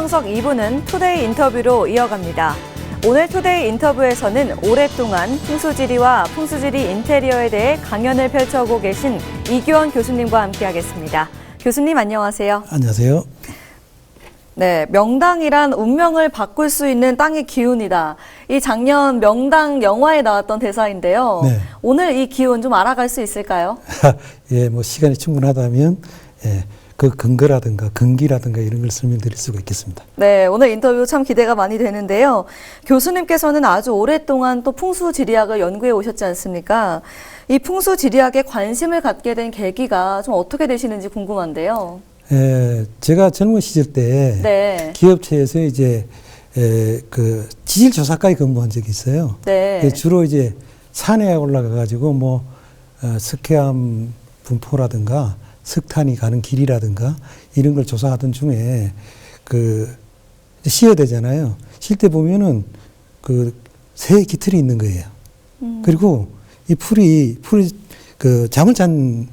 정석 2부는 투데이 인터뷰로 이어갑니다. 오늘 투데이 인터뷰에서는 오랫동안 풍수지리와 풍수지리 인테리어에 대해 강연을 펼쳐오고 계신 이규원 교수님과 함께하겠습니다. 교수님 안녕하세요. 안녕하세요. 네, 명당이란 운명을 바꿀 수 있는 땅의 기운이다. 이 작년 명당 영화에 나왔던 대사인데요. 네. 오늘 이 기운 좀 알아갈 수 있을까요? 예, 뭐 시간이 충분하다면 예, 그 근거라든가 근기라든가 이런 걸 설명드릴 수가 있겠습니다. 네, 오늘 인터뷰 참 기대가 많이 되는데요. 교수님께서는 아주 오랫동안 또 풍수지리학을 연구해 오셨지 않습니까? 이 풍수지리학에 관심을 갖게 된 계기가 좀 어떻게 되시는지 궁금한데요. 예, 제가 젊은 시절 때 네. 기업체에서 이제 에, 그 지질 조사과에 근무한 적이 있어요. 네. 예, 주로 이제 산에 올라가 가지고 뭐 어, 석회암 분포라든가 석탄이 가는 길이라든가 이런 걸 조사하던 중에 그 쉬어야 되잖아요. 쉴때 보면은 그 새 깃털이 있는 거예요. 음. 그리고 이 풀이 풀이 그 잠을 잔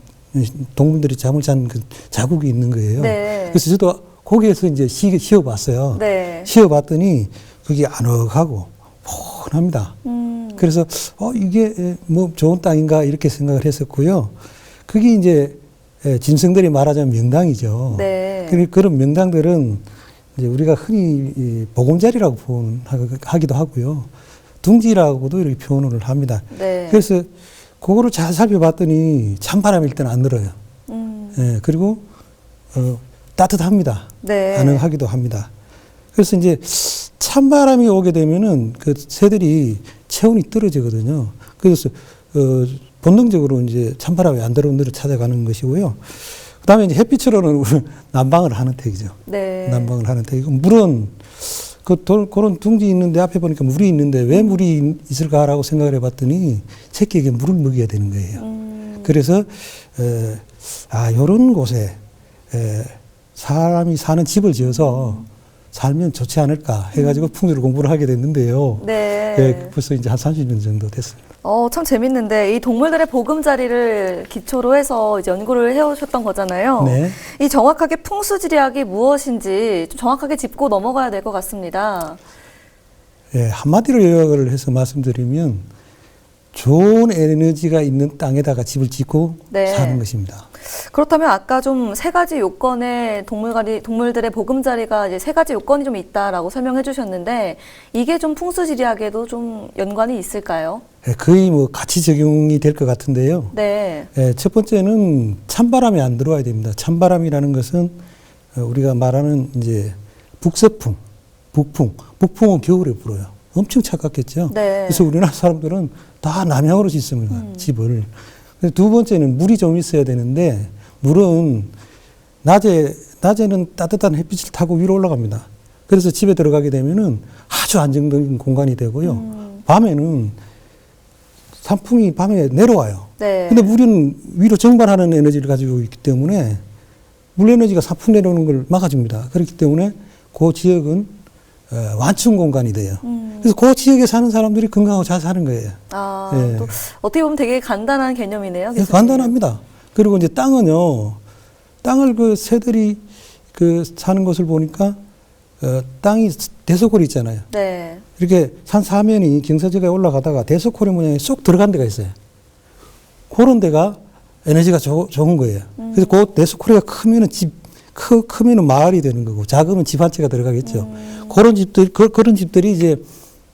동물들이 잠을 잔 그 자국이 있는 거예요. 네. 그래서 저도 거기에서 이제 쉬, 쉬어봤어요. 네. 쉬어봤더니 그게 아늑하고 폰합니다. 음. 그래서 어 이게 뭐 좋은 땅인가 이렇게 생각을 했었고요. 그게 이제 에, 진성들이 말하자면 명당이죠. 네. 그- 그런 명당들은 이제 우리가 흔히 이 보금자리라고 표현 하기도 하고요. 둥지라고도 이렇게 표현을 합니다. 네. 그래서 그거를 잘 살펴봤더니 찬바람일 때는 안 들어요. 음. 예, 그리고 어, 따뜻합니다. 네. 가능하기도 합니다. 그래서 이제 찬바람이 오게 되면은 그 새들이 체온이 떨어지거든요. 그래서 어, 본능적으로 이제 찬바람이 안 들어오는 데를 찾아가는 것이고요. 그 다음에 이제 햇빛으로는 난방을 하는 택이죠. 네. 난방을 하는 택이고 물은 그 돌, 그런 둥지 있는데 앞에 보니까 물이 있는데 왜 물이 있을까라고 생각을 해봤더니 새끼에게 물을 먹여야 되는 거예요. 음. 그래서 에, 아 요런 곳에 에, 사람이 사는 집을 지어서 살면 좋지 않을까 해가지고 풍수를 공부를 하게 됐는데요. 네. 예, 벌써 이제 한 30년 정도 됐습니다. 어, 참 재밌는데 이 동물들의 보금자리를 기초로 해서 이제 연구를 해오셨던 거잖아요. 네. 이 정확하게 풍수지리학이 무엇인지 좀 정확하게 짚고 넘어가야 될 것 같습니다. 예, 한마디로 요약을 해서 말씀드리면 좋은 에너지가 있는 땅에다가 집을 짓고 네. 사는 것입니다. 그렇다면 아까 좀 세 가지 요건에 동물가리, 동물들의 보금자리가 이제 세 가지 요건이 좀 있다라고 설명해 주셨는데 이게 좀 풍수지리학에도 좀 연관이 있을까요? 예, 거의 뭐 같이 적용이 될 것 같은데요. 네. 예, 첫 번째는 찬바람이 안 들어와야 됩니다. 찬바람이라는 것은 어, 우리가 말하는 이제 북서풍, 북풍, 북풍은 겨울에 불어요. 엄청 차갑겠죠. 네. 그래서 우리나라 사람들은 다 남향으로 짓습니다. 음. 집을. 두 번째는 물이 좀 있어야 되는데 물은 낮에 낮에는 따뜻한 햇빛을 타고 위로 올라갑니다. 그래서 집에 들어가게 되면은 아주 안정적인 공간이 되고요. 음. 밤에는 산풍이 밤에 내려와요. 네. 근데 물은 위로 정발하는 에너지를 가지고 있기 때문에 물 에너지가 산풍 내려오는 걸 막아줍니다. 그렇기 때문에 그 지역은 어, 완충 공간이 돼요. 음. 그래서 그 지역에 사는 사람들이 건강하고 잘 사는 거예요. 아, 예. 또 어떻게 보면 되게 간단한 개념이네요. 예. 간단합니다. 그리고 이제 땅은요, 땅을 그 새들이 그 사는 곳을 보니까 어, 땅이 대소골이 있잖아요. 네. 이렇게 산 사면이 경사지가 올라가다가 대소코리 모양이 쏙 들어간 데가 있어요. 그런 데가 에너지가 조, 좋은 거예요. 그래서 그 대소코리가 크면은 집, 크, 크면은 마을이 되는 거고, 작으면 집 한 채가 들어가겠죠. 그런 집들, 그, 그런 집들이 이제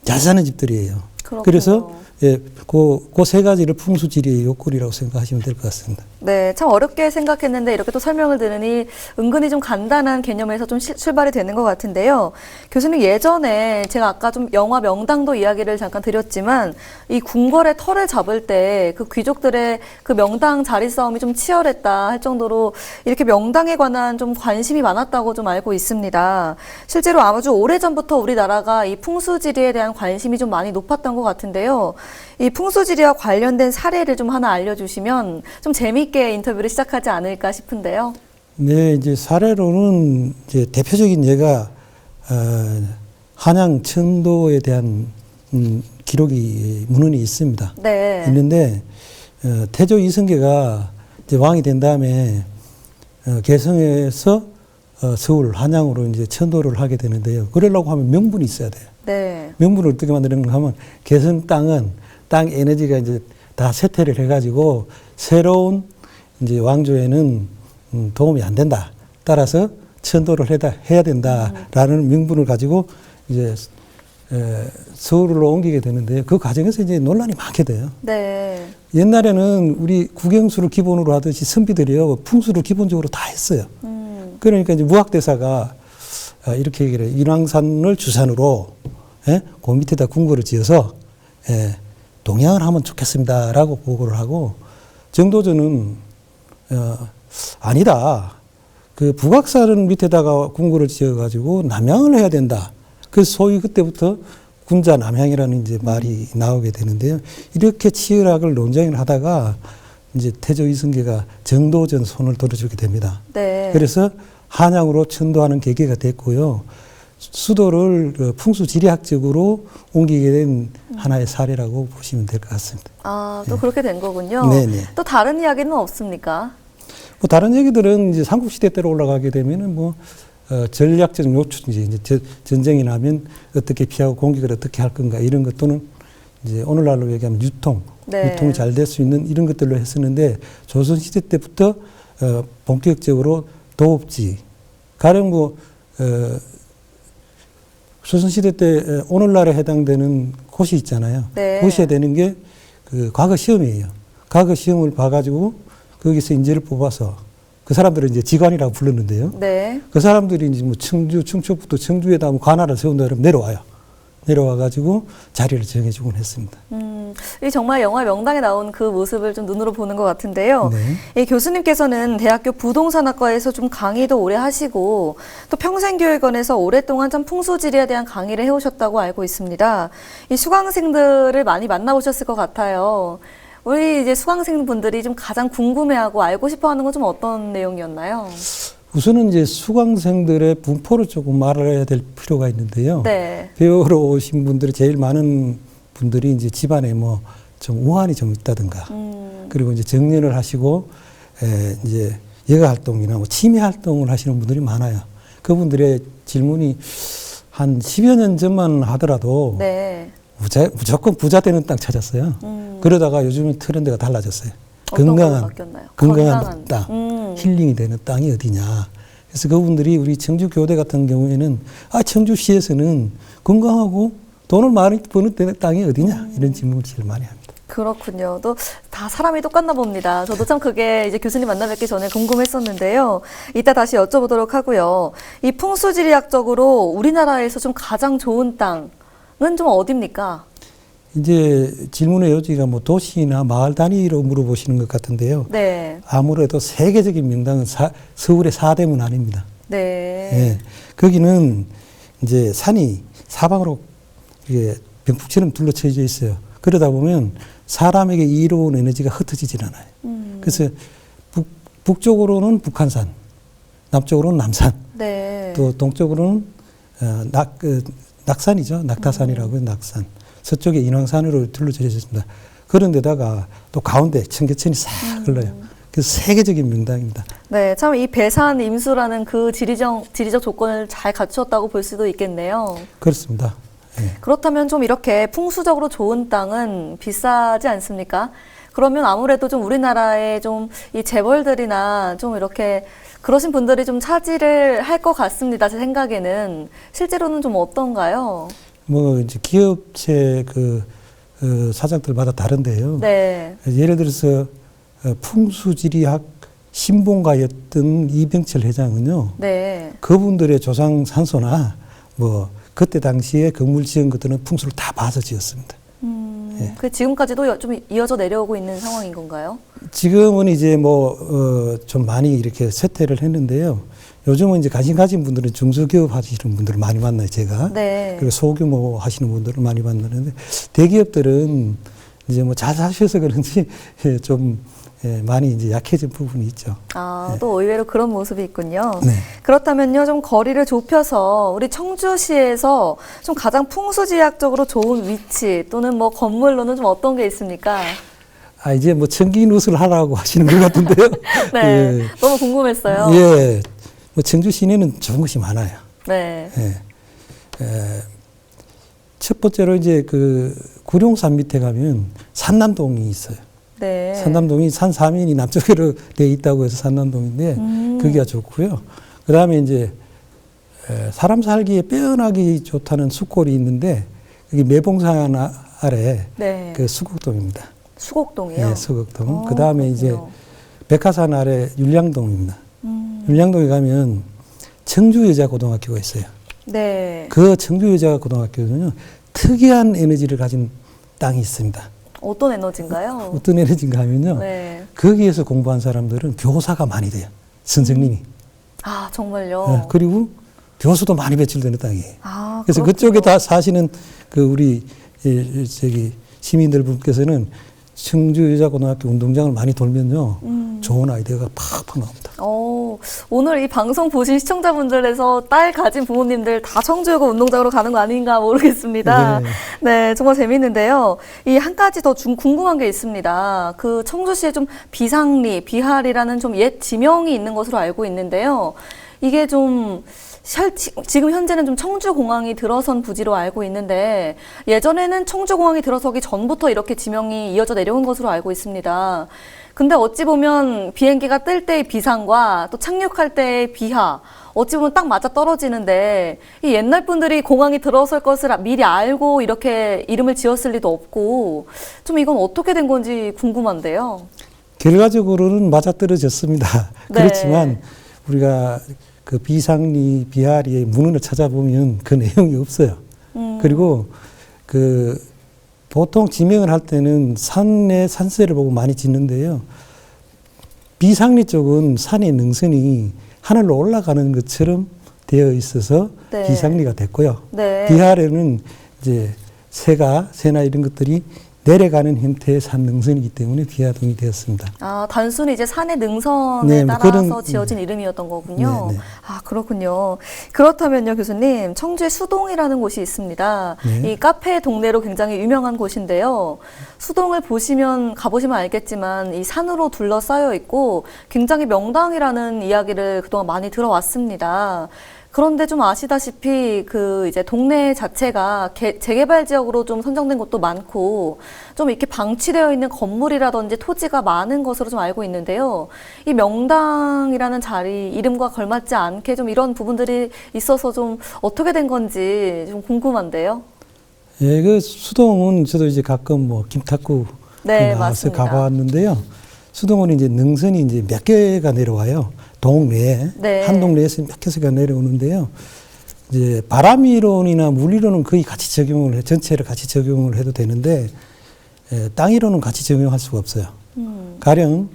잘 사는 집들이에요. 그렇군요. 그래서 예, 그, 그세 가지를 풍수지리의 요꼴이라고 생각하시면 될 것 같습니다. 네, 참 어렵게 생각했는데 이렇게 또 설명을 들으니 은근히 좀 간단한 개념에서 좀 시- 출발이 되는 것 같은데요. 교수님 예전에 제가 아까 좀 영화 명당도 이야기를 잠깐 드렸지만 이 궁궐의 털을 잡을 때 그 귀족들의 그 명당 자리 싸움이 좀 치열했다 할 정도로 이렇게 명당에 관한 좀 관심이 많았다고 좀 알고 있습니다. 실제로 아주 오래전부터 우리나라가 이 풍수지리에 대한 관심이 좀 많이 높았던 것 같은데요. 이 풍수지리와 관련된 사례를 좀 하나 알려주시면 좀 재미있게 인터뷰를 시작하지 않을까 싶은데요. 네, 이제 사례로는 이제 대표적인 예가 어, 한양 천도에 대한 음, 기록이 문헌이 있습니다. 네. 있는데 어, 태조 이성계가 이제 왕이 된 다음에 어, 개성에서 어, 서울 한양으로 이제 천도를 하게 되는데요. 그러려고 하면 명분이 있어야 돼요. 네. 명분을 어떻게 만드는가 하면 개성 땅은 땅 에너지가 이제 다 세퇴를 해가지고 새로운 이제 왕조에는 음, 도움이 안 된다. 따라서 천도를 해다, 해야 된다라는 명분을 가지고 이제 에, 서울로 옮기게 되는데요. 그 과정에서 이제 논란이 많게 돼요. 네. 옛날에는 우리 국영수를 기본으로 하듯이 선비들이요 풍수를 기본적으로 다 했어요. 음. 그러니까 이제 무학대사가 아, 이렇게 얘기를 해요. 인왕산을 주산으로 예? 그 밑에다 궁궐을 지어서 예, 동양을 하면 좋겠습니다라고 보고를 하고 정도전은 어, 아니다. 그 북악산을 밑에다가 궁궐을 지어가지고 남양을 해야 된다. 그 소위 그때부터 군자 남양이라는 이제 말이 나오게 되는데요. 이렇게 치열하게 논쟁을 하다가 이제 태조 이승계가 정도전 손을 들어주게 됩니다. 네. 그래서 한양으로 천도하는 계기가 됐고요. 수도를 그 풍수지리학적으로 옮기게 된 하나의 사례라고 보시면 될 것 같습니다. 아, 또 그렇게 된 거군요. 네네. 또 다른 이야기는 없습니까? 뭐 다른 얘기들은 이제 삼국시대 때로 올라가게 되면은 뭐 어, 전략적 요충지 이제 저- 전쟁이 나면 어떻게 피하고 공격을 어떻게 할 건가 이런 것 또는 이제 오늘날로 얘기하면 유통, 네. 유통이 잘 될 수 있는 이런 것들로 했었는데 조선 시대 때부터 어, 본격적으로 도읍지 가령 뭐 어, 조선 시대 때 어, 오늘날에 해당되는 곳이 있잖아요. 네. 곳이 되는 게 그 과거 시험이에요. 과거 시험을 봐가지고 거기서 인재를 뽑아서 그 사람들을 이제 지관이라고 불렀는데요. 네. 그 사람들이 이제 뭐 청주, 충청부터 청주에다 뭐 관할을 세운다 그러면 내려와요. 내려와가지고 자리를 정해주곤 했습니다. 음, 이 정말 영화 명당에 나온 그 모습을 좀 눈으로 보는 것 같은데요. 네. 이 교수님께서는 대학교 부동산학과에서 좀 강의도 오래 하시고 또 평생교육원에서 오랫동안 좀 풍수지리에 대한 강의를 해오셨다고 알고 있습니다. 이 수강생들을 많이 만나보셨을 것 같아요. 우리 이제 수강생분들이 좀 가장 궁금해하고 알고 싶어하는 건 좀 어떤 내용이었나요? 우선은 이제 수강생들의 분포를 조금 알아야 될 필요가 있는데요. 네. 배우러 오신 분들이 제일 많은 분들이 이제 집안에 뭐 좀 우환이 좀 있다든가 음, 그리고 이제 정년을 하시고 에, 이제 여가 활동이나 뭐 취미 활동을 하시는 분들이 많아요. 그분들의 질문이 한 10여 년 전만 하더라도 네. 무자, 무조건 부자 되는 땅 찾았어요. 음, 그러다가 요즘은 트렌드가 달라졌어요. 건강한? 건강한, 건강한. 땅, 음. 힐링이 되는 땅이 어디냐. 그래서 그분들이 우리 청주 교대 같은 경우에는 아 청주시에서는 건강하고 돈을 많이 버는 데- 땅이 어디냐 음. 이런 질문을 제일 많이 합니다. 그렇군요. 또 다 사람이 똑같나 봅니다. 저도 참 그게 이제 교수님 만나 뵙기 전에 궁금했었는데요. 이따 다시 여쭤보도록 하고요. 이 풍수지리학적으로 우리나라에서 좀 가장 좋은 땅은 좀 어디입니까? 이제 질문의 요지가 뭐 도시나 마을 단위로 물어보시는 것 같은데요. 네. 아무래도 세계적인 명당은 사- 서울의 사대문 아닙니다. 네. 예. 거기는 이제 산이 사방으로 이게 병풍처럼 둘러쳐져 있어요. 그러다 보면 사람에게 이로운 에너지가 흩어지질 않아요. 음, 그래서 북, 북쪽으로는 북한산, 남쪽으로는 남산, 네. 또 동쪽으로는 어, 낙, 그, 낙산이죠. 낙타산이라고 해요. 낙산. 서쪽에 인왕산으로 둘러져 있습니다. 그런데다가 또 가운데 청계천이 싹 흘러요. 그래서 세계적인 명당입니다. 네. 참 이 배산 임수라는 그 지리적, 지리적 조건을 잘 갖추었다고 볼 수도 있겠네요. 그렇습니다. 예. 그렇다면 좀 이렇게 풍수적으로 좋은 땅은 비싸지 않습니까? 그러면 아무래도 좀 우리나라의 좀 이 재벌들이나 좀 이렇게 그러신 분들이 좀 차지를 할 것 같습니다. 제 생각에는. 실제로는 좀 어떤가요? 뭐 이제 기업체 그 어, 사장들마다 다른데요. 네. 예를 들어서 어, 풍수지리학 신봉가였던 이병철 회장은요. 네. 그분들의 조상 산소나 뭐 그때 당시에 건물 지은 것들은 풍수를 다 봐서 지었습니다. 음, 예. 그 지금까지도 여- 좀 이어져 내려오고 있는 상황인 건가요? 지금은 이제 뭐, 어, 좀 많이 이렇게 쇠퇴를 했는데요. 요즘은 이제 관심 가진 분들은 중소기업 하시는 분들을 많이 만나요, 제가. 네. 그리고 소규모 하시는 분들을 많이 만나는데 대기업들은 이제 뭐 잘 사셔서 그런지 예, 좀 예, 많이 이제 약해진 부분이 있죠. 아, 또 의외로 그런 모습이 있군요. 네. 그렇다면요, 좀 거리를 좁혀서 우리 청주시에서 좀 가장 풍수지리학적으로 좋은 위치 또는 뭐 건물로는 좀 어떤 게 있습니까? 아, 이제 뭐 청기누수를 하라고 하시는 것 같은데요. 네, 예. 너무 궁금했어요. 예. 뭐 청주 시내는 좋은 것이 많아요. 네. 예. 에, 첫 번째로 이제 그 구룡산 밑에 가면 산남동이 있어요. 네. 산남동이 산 사면이 남쪽으로 돼 있다고 해서 산남동인데 음. 거기가 좋고요. 그 다음에 이제 에, 사람 살기에 빼어나기 좋다는 숲골이 있는데 여기 매봉산 아- 아래 네. 그 수국동입니다. 수곡동이요. 예, 수국동. 어, 그 다음에 이제. 백화산 아래 율량동입니다. 음. 율량동에 가면 청주 여자 고등학교가 있어요. 네. 그 청주 여자 고등학교는요 특이한 에너지를 가진 땅이 있습니다. 어떤 에너지인가요? 어떤 에너지인가 하면요 네. 거기에서 공부한 사람들은 교사가 많이 돼요. 선생님이. 아 정말요. 네, 그리고 교수도 많이 배출되는 땅이에요. 아, 그래서 그렇군요. 그쪽에 다 사시는 그 우리 이- 이 저기 시민들 분께서는 청주 여자고등학교 운동장을 많이 돌면요 음. 좋은 아이디어가 팍팍 나옵니다. 어, 오늘 이 방송 보신 시청자분들에서 딸 가진 부모님들 다 청주여고 운동장으로 가는 거 아닌가 모르겠습니다. 네. 네, 정말 재밌는데요. 이 한 가지 더 중- 궁금한 게 있습니다. 그 청주시에 좀 비상리, 비할이라는 좀 옛 지명이 있는 것으로 알고 있는데요. 이게 좀 실- 지- 지금 현재는 좀 청주공항이 들어선 부지로 알고 있는데 예전에는 청주공항이 들어서기 전부터 이렇게 지명이 이어져 내려온 것으로 알고 있습니다. 근데 어찌 보면 비행기가 뜰 때의 비상과 또 착륙할 때의 비하 어찌 보면 딱 맞아 떨어지는데 이 옛날 분들이 공항이 들어설 것을 미리 알고 이렇게 이름을 지었을 리도 없고 좀 이건 어떻게 된 건지 궁금한데요. 결과적으로는 맞아 떨어졌습니다. 네. 그렇지만 우리가 그 비상리 비하리의 문헌을 찾아보면 그 내용이 없어요. 음. 그리고 그 보통 지명을 할 때는 산의 산세를 보고 많이 짓는데요. 비상리 쪽은 산의 능선이 하늘로 올라가는 것처럼 되어 있어서 네. 비상리가 됐고요. 네. 비하래는 이제 새가 새나 이런 것들이 내려가는 형태의 산 능선이기 때문에 비하동이 되었습니다. 아, 단순히 이제 산의 능선에 네, 뭐 따라서 그런- 지어진 이름이었던 거군요. 네, 네. 아, 그렇군요. 그렇다면요, 교수님. 청주에 수동이라는 곳이 있습니다. 네. 이 카페 동네로 굉장히 유명한 곳인데요. 수동을 보시면, 가보시면 알겠지만, 이 산으로 둘러싸여 있고, 굉장히 명당이라는 이야기를 그동안 많이 들어왔습니다. 그런데 좀 아시다시피 그 이제 동네 자체가 개- 재개발 지역으로 좀 선정된 곳도 많고 좀 이렇게 방치되어 있는 건물이라든지 토지가 많은 것으로 좀 알고 있는데요. 이 명당이라는 자리 이름과 걸맞지 않게 좀 이런 부분들이 있어서 좀 어떻게 된 건지 좀 궁금한데요. 예, 그 수동은 저도 이제 가끔 뭐 김탁구 네, 나와서 맞습니다. 가봤는데요. 수동은 이제 능선이 이제 몇 개가 내려와요. 동네에 네. 한 동네에서 몇 개가 내려오는데요. 이제 바람이론이나 물리론은 거의 같이 적용을 해, 전체를 같이 적용을 해도 되는데 에, 땅이론은 같이 적용할 수가 없어요. 음, 가령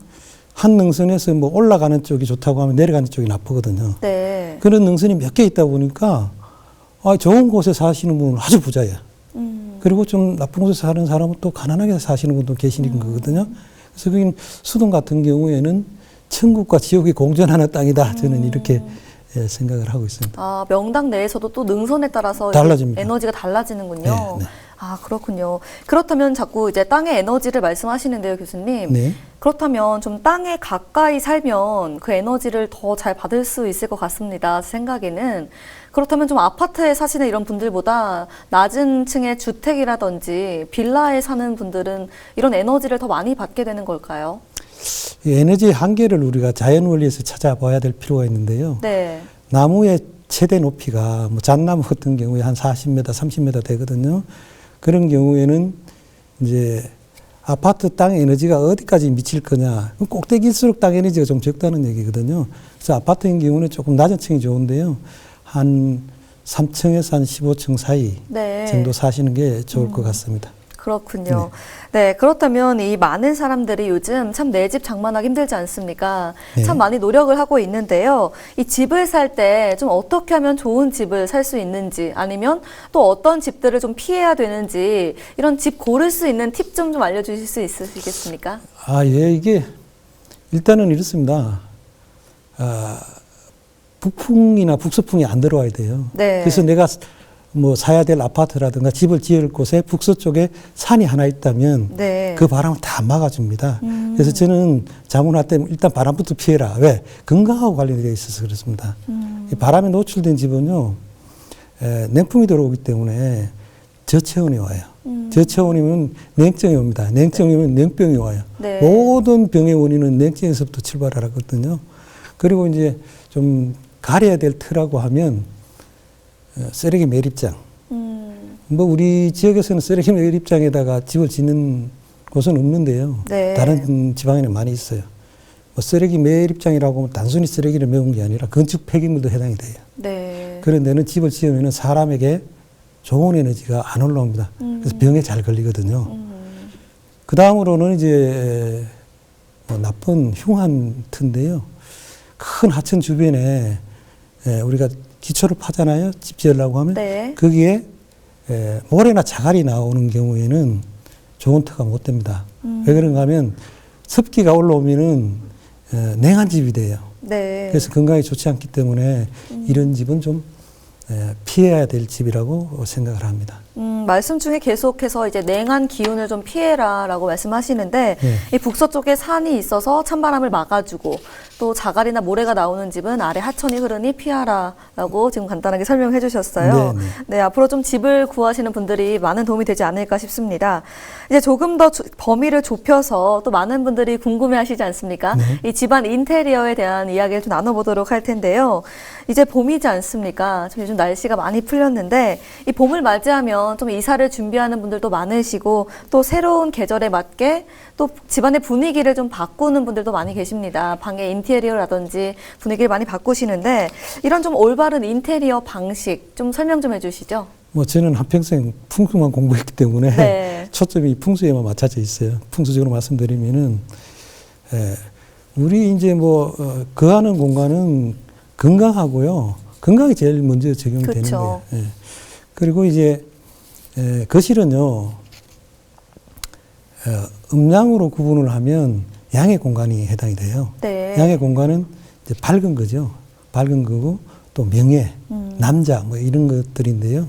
한 능선에서 뭐 올라가는 쪽이 좋다고 하면 내려가는 쪽이 나쁘거든요. 네. 그런 능선이 몇 개 있다 보니까 아, 좋은 곳에 사시는 분은 아주 부자예요. 음, 그리고 좀 나쁜 곳에 사는 사람은 또 가난하게 사시는 분도 계시는 음. 거거든요. 그래서 그 수동 같은 경우에는 천국과 지옥이 공존하는 땅이다. 저는 이렇게 예, 생각을 하고 있습니다. 아, 명당 내에서도 또 능선에 따라서 달라집니다. 에너지가 달라지는군요. 네, 네. 아, 그렇군요. 그렇다면 자꾸 이제 땅의 에너지를 말씀하시는데요, 교수님. 네. 그렇다면 좀 땅에 가까이 살면 그 에너지를 더 잘 받을 수 있을 것 같습니다. 제 생각에는. 그렇다면 좀 아파트에 사시는 이런 분들보다 낮은 층의 주택이라든지 빌라에 사는 분들은 이런 에너지를 더 많이 받게 되는 걸까요? 이 에너지의 한계를 우리가 자연 원리에서 찾아봐야 될 필요가 있는데요. 네. 나무의 최대 높이가 뭐 잣나무 같은 경우에 한 40m, 30m 되거든요. 그런 경우에는 이제 아파트 땅 에너지가 어디까지 미칠 거냐. 꼭대기일수록 땅 에너지가 좀 적다는 얘기거든요. 그래서 아파트인 경우는 조금 낮은 층이 좋은데요. 한 3층에서 한 15층 사이 네. 정도 사시는 게 좋을 것 같습니다. 그렇군요. 네. 그렇다면 이 많은 사람들이 요즘 참 내 집 장만하기 힘들지 않습니까? 네. 참 많이 노력을 하고 있는데요. 이 집을 살 때 좀 어떻게 하면 좋은 집을 살 수 있는지 아니면 또 어떤 집들을 좀 피해야 되는지 이런 집 고를 수 있는 팁 좀 좀 알려주실 수 있으시겠습니까? 아, 예, 이게 일단은 이렇습니다. 아, 북풍이나 북서풍이 안 들어와야 돼요. 네. 그래서 내가 뭐 사야 될 아파트라든가 집을 지을 곳에 북서쪽에 산이 하나 있다면 네. 그 바람을 다 막아줍니다. 음. 그래서 저는 자문할 때 일단 바람부터 피해라. 왜? 건강하고 관련되어 있어서 그렇습니다. 음. 이 바람에 노출된 집은요, 에, 냉풍이 들어오기 때문에 저체온이 와요. 음. 저체온이면 냉증이 옵니다. 냉증이 오면 냉병이 와요. 네. 모든 병의 원인은 냉증에서부터 출발하거든요. 그리고 이제 좀 가려야 될 터라고 하면 어, 쓰레기 매립장. 음. 뭐 우리 지역에서는 쓰레기 매립장에다가 집을 짓는 곳은 없는데요. 네. 다른 지방에는 많이 있어요. 뭐 쓰레기 매립장이라고 하면 단순히 쓰레기를 메운 게 아니라 건축 폐기물도 해당이 돼요. 네. 그런 데는 집을 지으면 사람에게 좋은 에너지가 안 올라옵니다. 그래서 병에 잘 걸리거든요. 음. 그 다음으로는 이제 뭐 나쁜 흉한 터인데요. 큰 하천 주변에 에, 우리가 기초를 파잖아요. 집 지으려고 하면 네. 거기에 에, 모래나 자갈이 나오는 경우에는 좋은 터가 못 됩니다. 음. 왜 그런가 하면 습기가 올라오면은 에, 냉한 집이 돼요. 네. 그래서 건강에 좋지 않기 때문에 이런 집은 좀 에, 피해야 될 집이라고 생각을 합니다. 음, 말씀 중에 계속해서 이제 냉한 기운을 좀 피해라라고 말씀하시는데 네. 이 북서쪽에 산이 있어서 찬바람을 막아주고 또 자갈이나 모래가 나오는 집은 아래 하천이 흐르니 피하라라고 지금 간단하게 설명해 주셨어요. 네, 네. 네, 앞으로 좀 집을 구하시는 분들이 많은 도움이 되지 않을까 싶습니다. 이제 조금 더 주- 범위를 좁혀서 또 많은 분들이 궁금해 하시지 않습니까? 네. 이 집안 인테리어에 대한 이야기를 좀 나눠보도록 할 텐데요. 이제 봄이지 않습니까? 좀 요즘 날씨가 많이 풀렸는데 이 봄을 맞이하면 좀 이사를 준비하는 분들도 많으시고 또 새로운 계절에 맞게 또 집안의 분위기를 좀 바꾸는 분들도 많이 계십니다. 방의 인테리어라든지 분위기를 많이 바꾸시는데 이런 좀 올바른 인테리어 방식 좀 설명 좀 해주시죠. 뭐 저는 한평생 풍수만 공부했기 때문에 네. 초점이 풍수에만 맞춰져 있어요. 풍수적으로 말씀드리면은 에, 우리 이제 뭐 어, 거하는 공간은 건강하고요. 건강이 제일 먼저 적용이 되는 그쵸. 거예요. 예. 그리고 이제 에, 거실은요. 어, 음양으로 구분을 하면 양의 공간이 해당이 돼요. 네. 양의 공간은 이제 밝은 거죠. 밝은 거고 또 명예, 음. 남자 뭐 이런 것들인데요.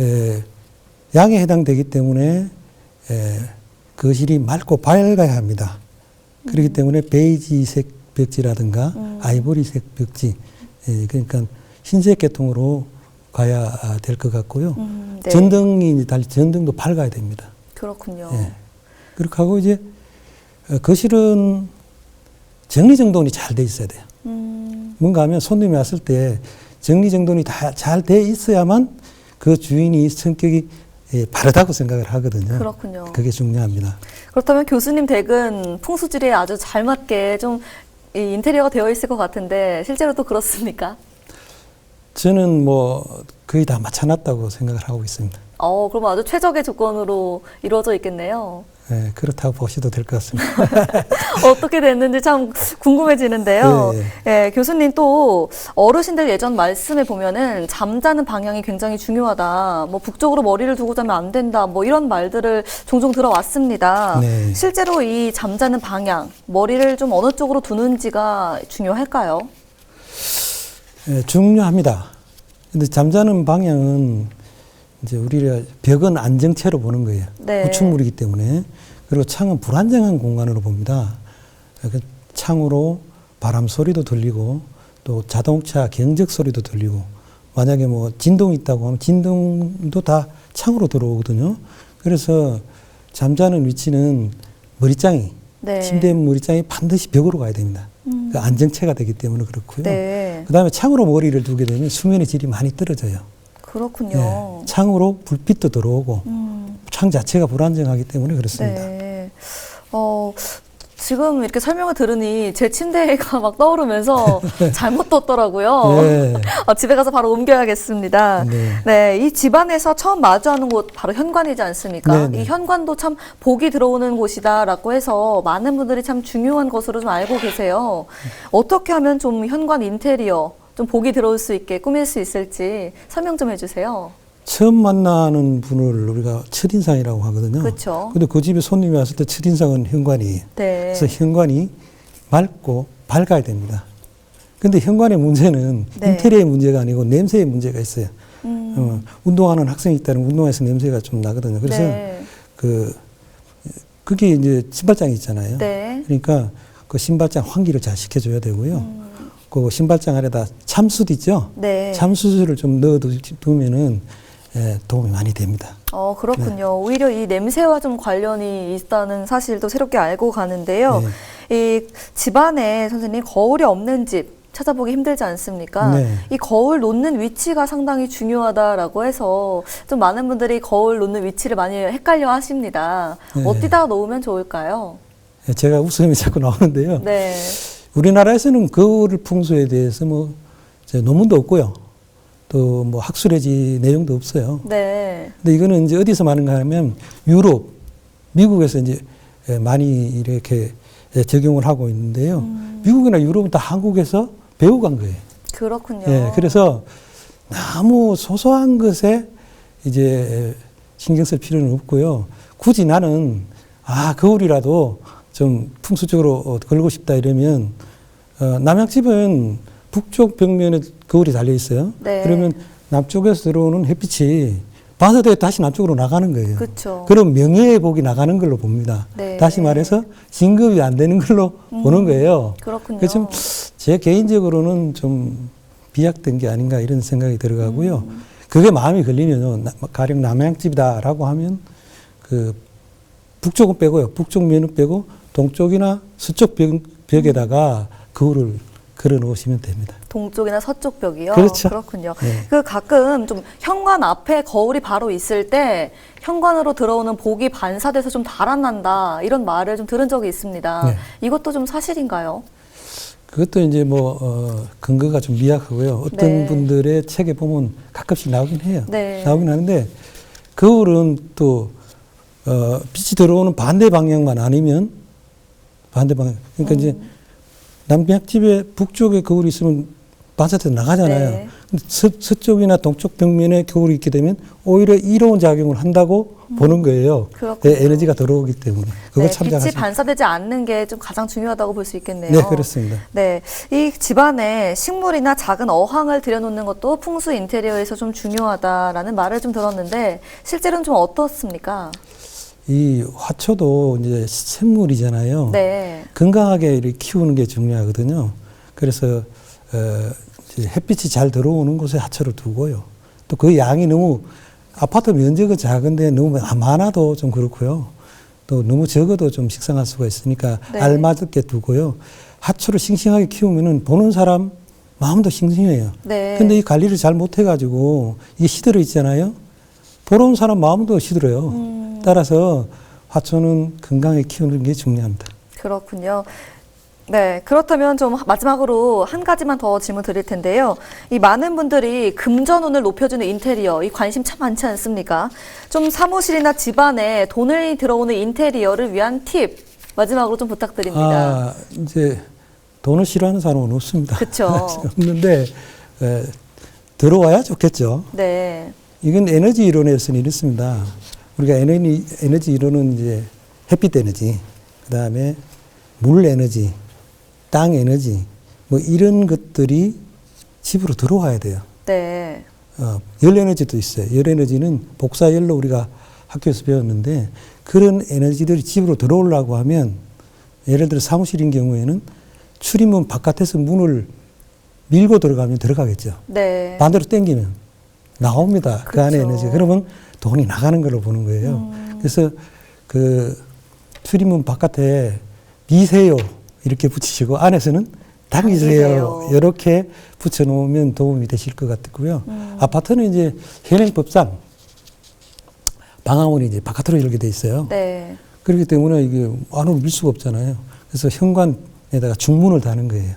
에, 양에 해당되기 때문에 에, 거실이 맑고 밝아야 합니다. 그렇기 때문에 베이지색 벽지라든가 음. 아이보리색 벽지, 예, 그러니까 흰색 계통으로 가야 될 것 같고요. 음, 네. 전등이 달리 전등도 밝아야 됩니다. 그렇군요. 예. 그렇게 하고 이제 어, 거실은 정리정돈이 잘 돼 있어야 돼요. 음, 뭔가 하면 손님이 왔을 때 정리정돈이 다 잘 돼 있어야만 그 주인이 성격이 예, 바르다고 생각을 하거든요. 그렇군요. 그게 중요합니다. 그렇다면 교수님 댁은 풍수지리에 아주 잘 맞게 좀 이 인테리어가 되어 있을 것 같은데 실제로 또 그렇습니까? 저는 뭐 거의 다 맞춰놨다고 생각을 하고 있습니다. 어, 그럼 아주 최적의 조건으로 이루어져 있겠네요. 예, 그렇다고 보셔도 될 것 같습니다. 어떻게 됐는지 참 궁금해지는데요. 네. 예, 교수님 또 어르신들 예전 말씀에 보면은 잠자는 방향이 굉장히 중요하다. 뭐 북쪽으로 머리를 두고 자면 안 된다. 뭐 이런 말들을 종종 들어왔습니다. 네. 실제로 이 잠자는 방향, 머리를 좀 어느 쪽으로 두는지가 중요할까요? 예, 중요합니다. 근데 잠자는 방향은 이제 우리가 벽은 안정체로 보는 거예요. 네. 구축물이기 때문에. 그리고 창은 불안정한 공간으로 봅니다. 그 창으로 바람 소리도 들리고 또 자동차 경적 소리도 들리고 만약에 뭐 진동이 있다고 하면 진동도 다 창으로 들어오거든요. 그래서 잠자는 위치는 머리장이 네. 침대 머리장이 반드시 벽으로 가야 됩니다. 음. 그 안정체가 되기 때문에 그렇고요. 네. 그다음에 창으로 머리를 두게 되면 수면의 질이 많이 떨어져요. 그렇군요. 예, 창으로 불빛도 들어오고 음. 창 자체가 불안정하기 때문에 그렇습니다. 네. 어, 지금 이렇게 설명을 들으니 제 침대가 막 떠오르면서 잘못 떴더라고요. 네. 어, 집에 가서 바로 옮겨야겠습니다. 네. 네, 이 집안에서 처음 마주하는 곳 바로 현관이지 않습니까? 네, 네. 이 현관도 참 복이 들어오는 곳이다라고 해서 많은 분들이 참 중요한 것으로 좀 알고 계세요. 어떻게 하면 좀 현관 인테리어 좀 복이 들어올 수 있게 꾸밀 수 있을지 설명 좀 해주세요. 처음 만나는 분을 우리가 첫인상이라고 하거든요. 그렇죠. 근데 그 집에 손님이 왔을 때 첫인상은 현관이에요. 네. 그래서 현관이 맑고 밝아야 됩니다. 근데 현관의 문제는 네. 인테리어의 문제가 아니고 냄새의 문제가 있어요. 어, 운동하는 학생이 있다는 운동화에서 냄새가 좀 나거든요. 그래서 네. 그 그게 이제 신발장이 있잖아요. 네. 그러니까 그 신발장 환기를 잘 시켜줘야 되고요. 음. 그 신발장 안에다 참숯 있죠. 네. 참숯을 좀 넣어 두면은 예, 도움이 많이 됩니다. 어, 그렇군요. 오히려 이 냄새와 좀 관련이 있다는 사실도 새롭게 알고 가는데요. 이 집안에 선생님 거울이 없는 집 찾아보기 힘들지 않습니까? 네. 이 거울 놓는 위치가 상당히 중요하다라고 해서 좀 많은 분들이 거울 놓는 위치를 많이 헷갈려 하십니다. 네. 어디다 놓으면 좋을까요? 예, 제가 웃음이 자꾸 나오는데요. 네. 우리나라에서는 거울 풍수에 대해서 뭐 이제 논문도 없고요. 또 뭐 학술회지 내용도 없어요. 네. 근데 이거는 이제 어디서 많은가 하면 유럽, 미국에서 이제 예, 많이 이렇게 예, 적용을 하고 있는데요. 음. 미국이나 유럽은 다 한국에서 배워간 거예요. 그렇군요. 예, 그래서 너무 소소한 것에 이제 신경 쓸 필요는 없고요. 굳이 나는 아 거울이라도 좀 풍수적으로 어, 걸고 싶다 이러면 어, 남양집은 북쪽 벽면에 거울이 달려 있어요. 네. 그러면 남쪽에서 들어오는 햇빛이 반사돼 다시 남쪽으로 나가는 거예요. 그쵸. 그럼 명예회복이 나가는 걸로 봅니다. 네. 다시 말해서 진급이 안 되는 걸로 보는 거예요. 그렇군요. 그래서 제 개인적으로는 좀 비약된 게 아닌가 이런 생각이 들어가고요. 음. 그게 마음이 걸리면요. 나- 가령 남양집이다라고 하면 그 북쪽은 빼고요. 북쪽 면은 빼고 동쪽이나 서쪽 벽, 벽에다가 거울을 걸어 놓으시면 됩니다. 동쪽이나 서쪽 벽이요. 그렇죠. 그렇군요. 네. 그 가끔 좀 현관 앞에 거울이 바로 있을 때 현관으로 들어오는 복이 반사돼서 좀 달아난다 이런 말을 좀 들은 적이 있습니다. 네. 이것도 좀 사실인가요? 그것도 이제 뭐 어, 근거가 좀 미약하고요. 어떤 네. 분들의 책에 보면 가끔씩 나오긴 해요. 네. 나오긴 하는데 거울은 또 어, 빛이 들어오는 반대 방향만 아니면 반대 방향. 그러니까 이제 음. 남양집에 북쪽에 거울이 있으면 반사돼서 나가잖아요. 네. 근데 서, 서쪽이나 동쪽 벽면에 거울이 있게 되면 오히려 이로운 작용을 한다고 보는 거예요. 음. 네, 에너지가 들어오기 때문에 그거 네, 빛이 반사되지 않는 게 좀 가장 중요하다고 볼 수 있겠네요. 네 그렇습니다. 네, 이 집안에 식물이나 작은 어항을 들여놓는 것도 풍수 인테리어에서 좀 중요하다라는 말을 좀 들었는데 실제로는 좀 어떻습니까? 이 화초도 이제 생물이잖아요. 네, 건강하게 이렇게 키우는 게 중요하거든요. 그래서 어, 햇빛이 잘 들어오는 곳에 하초를 두고요. 또 그 양이 너무 아파트 면적은 작은데 너무 많아도 좀 그렇고요. 또 너무 적어도 좀 식상할 수가 있으니까 네. 알맞게 두고요. 하초를 싱싱하게 키우면은 보는 사람 마음도 싱싱해요. 네. 근데 이 관리를 잘 못해가지고 이게 시들어 있잖아요. 보러 온 사람 마음도 시들어요. 음. 따라서 화초는 건강하게 키우는 게 중요합니다. 그렇군요. 네, 그렇다면 좀 마지막으로 한 가지만 더 질문 드릴 텐데요. 이 많은 분들이 금전운을 높여주는 인테리어, 이 관심 참 많지 않습니까? 좀 사무실이나 집안에 돈을 들어오는 인테리어를 위한 팁, 마지막으로 좀 부탁드립니다. 아, 이제 돈을 싫어하는 사람은 없습니다. 그쵸. 없는데 에, 들어와야 좋겠죠. 네, 이건 에너지 이론에서는 이렇습니다. 우리가 에너지, 에너지 이론은 이제 햇빛 에너지, 그 다음에 물 에너지, 땅 에너지, 뭐 이런 것들이 집으로 들어와야 돼요. 네, 어, 열 에너지도 있어요. 열 에너지는 복사열로 우리가 학교에서 배웠는데 그런 에너지들이 집으로 들어오려고 하면 예를 들어 사무실인 경우에는 출입문 바깥에서 문을 밀고 들어가면 들어가겠죠. 네. 반대로 당기면 나옵니다. 그 안에 그렇죠. 에너지. 그러면 돈이 나가는 걸로 보는 거예요. 음. 그래서 그 출입문 바깥에 미세요 이렇게 붙이시고 안에서는 당기세요 당기세요. 이렇게 붙여놓으면 도움이 되실 것 같고요. 음. 아파트는 이제 현행법상 방화문이 이제 바깥으로 열게 돼 있어요. 네. 그렇기 때문에 이게 안으로 밀 수가 없잖아요. 그래서 현관에다가 중문을 다는 거예요.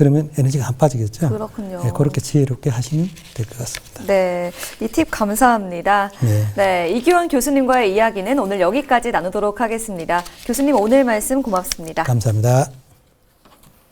그러면 에너지가 안 빠지겠죠. 그렇군요. 네, 그렇게 지혜롭게 하시면 될 것 같습니다. 네, 이 팁 감사합니다. 네. 네, 이규원 교수님과의 이야기는 오늘 여기까지 나누도록 하겠습니다. 교수님 오늘 말씀 고맙습니다. 감사합니다.